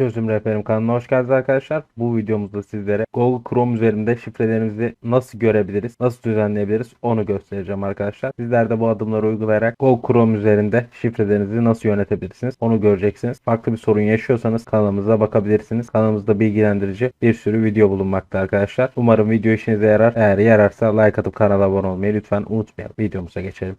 Çözüm Rehberim kanalına hoş geldiniz arkadaşlar. Bu videomuzda sizlere Google Chrome üzerinde şifrelerimizi nasıl görebiliriz, nasıl düzenleyebiliriz onu göstereceğim arkadaşlar. Sizler de bu adımları uygulayarak Google Chrome üzerinde şifrelerinizi nasıl yönetebilirsiniz onu göreceksiniz. Farklı bir sorun yaşıyorsanız kanalımıza bakabilirsiniz. Kanalımızda bilgilendirici bir sürü video bulunmakta arkadaşlar. Umarım video işinize yarar. Eğer yararsa like atıp kanala abone olmayı lütfen unutmayalım. Videomuza geçelim.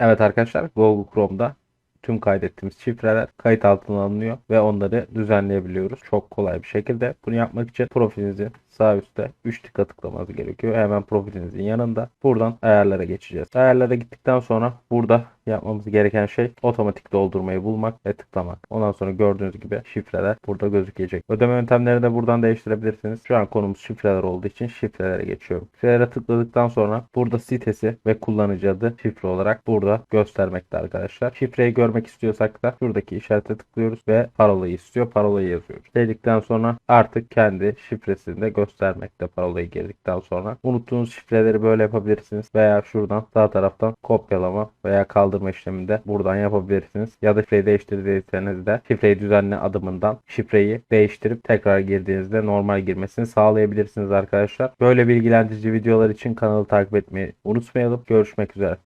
Evet arkadaşlar Google Chrome'da tüm kaydettiğimiz şifreler kayıt altına alınıyor ve onları düzenleyebiliyoruz. Çok kolay bir şekilde. Bunu yapmak için profilinizin sağ üstte 3 tıka tıklamanız gerekiyor. Hemen profilinizin yanında buradan ayarlara geçeceğiz. Ayarlara gittikten sonra burada yapmamız gereken şey otomatik doldurmayı bulmak ve tıklamak. Ondan sonra gördüğünüz gibi şifreler burada gözükecek. Ödeme yöntemlerini de buradan değiştirebilirsiniz. Şu an konumuz şifreler olduğu için şifrelere geçiyorum. Şifrelere tıkladıktan sonra burada sitesi ve kullanıcı adı şifre olarak burada göstermekte arkadaşlar. Şifreyi görmek istiyorsak da şuradaki işarete tıklıyoruz ve parolayı istiyor. Parolayı yazıyoruz. Dedikten sonra artık kendi şifresini de göstermekte parolayı girdikten sonra. Unuttuğunuz şifreleri böyle yapabilirsiniz veya şuradan sağ taraftan kopyalama veya kaldırma işleminde buradan yapabilirsiniz. Ya da şifreyi değiştirdiyseniz de şifreyi düzenle adımından şifreyi değiştirip tekrar girdiğinizde normal girmesini sağlayabilirsiniz arkadaşlar. Böyle bilgilendirici videolar için kanalı takip etmeyi unutmayalım. Görüşmek üzere.